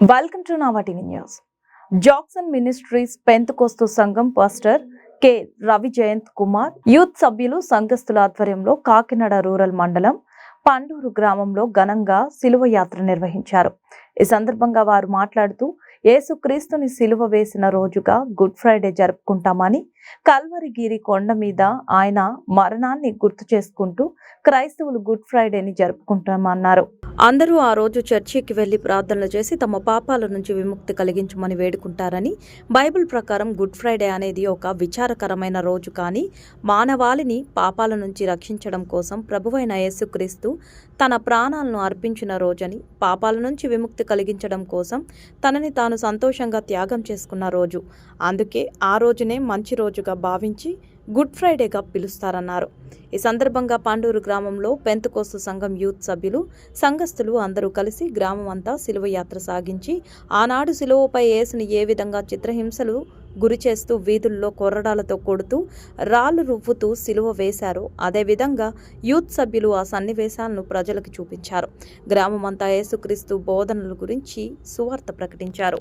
Welcome to Nava TV news Jackson ministries పెంతుకోస్తు సంఘం pastor K Ravi Jayanth Kumar youth సభ్యులు సంఘస్థుల ఆధ్వర్యంలో Kakinada rural మండలం పండూరు గ్రామంలో ఘనంగా శిలువ యాత్ర నిర్వహించారు ఈ సందర్భంగా వారు మాట్లాడుతూ యేసుక్రీస్తుని సిలువ వేసిన రోజుగా గుడ్ ఫ్రైడే జరుపుకుంటామని కల్వరిగిరి కొండ మీద ఆయన మరణాన్ని గుర్తు చేసుకుంటూ క్రైస్తవులు గుడ్ ఫ్రైడేని జరుపుకుంటామన్నారు. అందరూ ఆ రోజు చర్చికి వెళ్ళి ప్రార్థనలు చేసి తమ పాపాల నుంచి విముక్తి కలిగించమని వేడుకుంటారని బైబిల్ ప్రకారం గుడ్ ఫ్రైడే అనేది ఒక విచారకరమైన రోజు కానీ మానవాళిని పాపాల నుంచి రక్షించడం కోసం ప్రభువైన యేసుక్రీస్తు తన ప్రాణాలను అర్పించిన రోజని పాపాల నుంచి విముక్తి కలిగించడం కోసం తనని తాను సంతోషంగా త్యాగం చేసుకున్న రోజు. అందుకే ఆ రోజునే మంచి రోజుగా భావించి గుడ్ ఫ్రైడేగా పిలుస్తారన్నారు. ఈ సందర్భంగా పాండూరు గ్రామంలో పెంతకోస్తు సంఘం యూత్ సభ్యులు సంఘస్థులు అందరూ కలిసి గ్రామం అంతా సిలువ యాత్ర సాగించి ఆనాడు సిలువపై వేసిన ఏ విధంగా చిత్రహింసలు గురి చేస్తూ వీధుల్లో కొర్రడాలతో కొడుతూ రాళ్ళు రువ్వుతూ సిలువ వేశారు. అదేవిధంగా యూత్ సభ్యులు ఆ సన్నివేశాలను ప్రజలకు చూపించారు. గ్రామమంతా యేసుక్రీస్తు బోధనల గురించి సువార్త ప్రకటించారు.